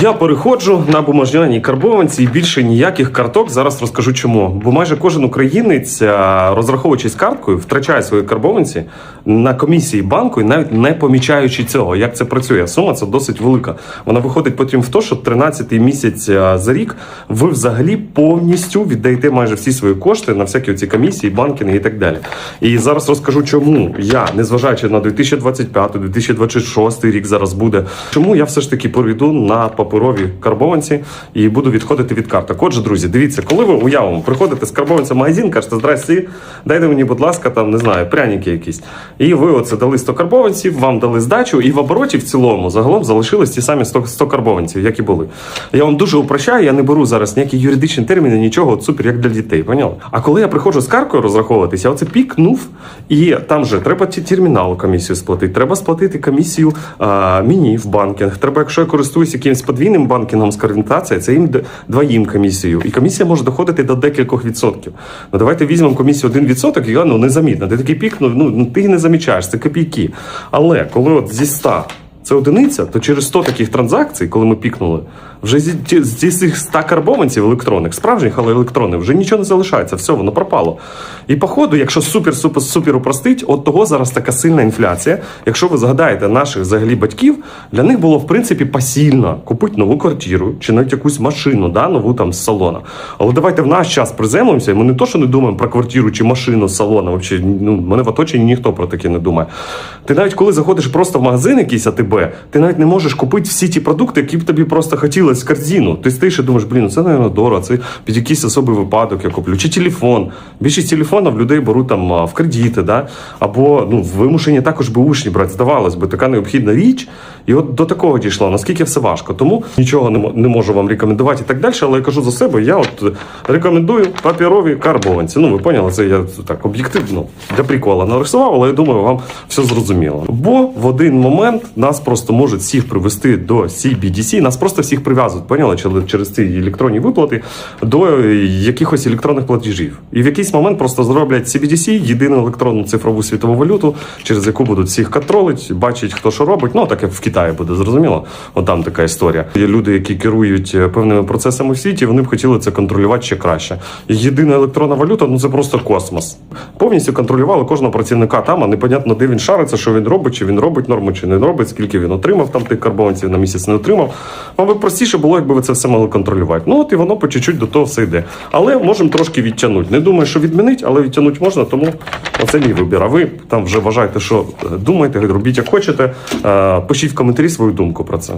Я переходжу на бумажняній карбованці і більше ніяких карток. Зараз розкажу чому. Бо майже кожен українець, розраховуючись карткою, втрачає свої карбованці на комісії банку і навіть не помічаючи цього. Як це працює? Сума це досить велика. Вона виходить потім в те, що 13-й місяць за рік ви взагалі повністю віддаєте майже всі свої кошти на всякі ці комісії, банкінги і так далі. І зараз розкажу, чому я, незважаючи на 2025-2026 рік зараз буде, чому я все ж таки перейду на паперові карбованці і буду відходити від карток. Отже, друзі, дивіться, коли ви уявимо, приходите з карбованця в магазин, кажете, здрасті, дайте мені, будь ласка, там не знаю, пряники якісь. І ви оце дали 100 карбованців, вам дали здачу, і в обороті в цілому загалом залишились ті самі 100, 100 карбованців, як і були. Я вам дуже упрощаю, я не беру зараз ніякі юридичні терміни, нічого, от супер, як для дітей. Поняли? А коли я приходжу з каркою розраховуватися, я оце пікнув, і там же треба терміналу комісію сплатити, треба сплатити комісію а, мені в банкінг. Треба, якщо я користуюсь якимось подвійним банкінгом з конвертацією, це їм двоїм комісію. І комісія може доходити до декількох відсотків. Ну давайте візьмемо комісію 1%, і ну незамітно. Ти такий пік, ну, ну ти не замічаєш, це копійки. Але коли от зі 100 це одиниця, то через 100 таких транзакцій, коли ми пікнули, вже зі, цих 100 карбованців електронних, справжніх, але електронних, вже нічого не залишається, все, воно пропало. І по ходу, якщо супер супер супер упростить, от того зараз така сильна інфляція. Якщо ви згадаєте наших взагалі батьків, для них було в принципі посильно купити нову квартиру чи навіть якусь машину, да, нову там з салона. Але давайте в наш час приземлимося, і ми не то, що не думаємо про квартиру чи машину з салона. Вообще, ну, мене в оточенні ніхто про таке не думає. Ти навіть коли заходиш просто в магазин якийсь АТБ, ти навіть не можеш купити всі ті продукти, які б тобі просто хотілося в корзину. Ти стоїш і думаєш, блін, ну це, мабуть, дорого, це під якийсь особий випадок я куплю. Чи телефон. Більшість телефонів людей беруть там в кредити, да? або ну, вимушені також би учні брати. Здавалось би, така необхідна річ. І от до такого дійшло, наскільки все важко. Тому нічого не, мо- не можу вам рекомендувати і так далі, але я кажу за себе, я от рекомендую папірові карбованці. Ну, ви поняли, це я так об'єктивно для прикола нарисував, але я думаю, вам все зрозуміло. Бо в один момент нас просто можуть всіх привести до CBDC, нас просто всіх прив'язують, поняли, через- ці електронні виплати до якихось електронних платежів. І в якийсь момент просто зроблять CBDC, єдину електронну цифрову світову валюту, через яку будуть всіх контролити, бачить, хто що робить. Ну, так як в Китаї буде, зрозуміло. От там така історія. Є люди, які керують е, певними процесами в світі, вони б хотіли це контролювати ще краще. Єдина електронна валюта ну це просто космос. Повністю контролювали кожного працівника там, а непонятно, де він шариться, що він робить, чи він робить норму, чи не робить, скільки він отримав там тих карбованців на місяць не отримав. Би простіше було, якби ви це все могли контролювати. Ну от і воно по чуть-чуть до того все йде. Але можемо трошки відтягнути. Не думаю, що відмінить, але відтягнути можна, тому оце мій вибір. А ви там вже вважаєте, що е, думаєте, робіть як хочете. Е, Пишіть в коментарі свою думку про це.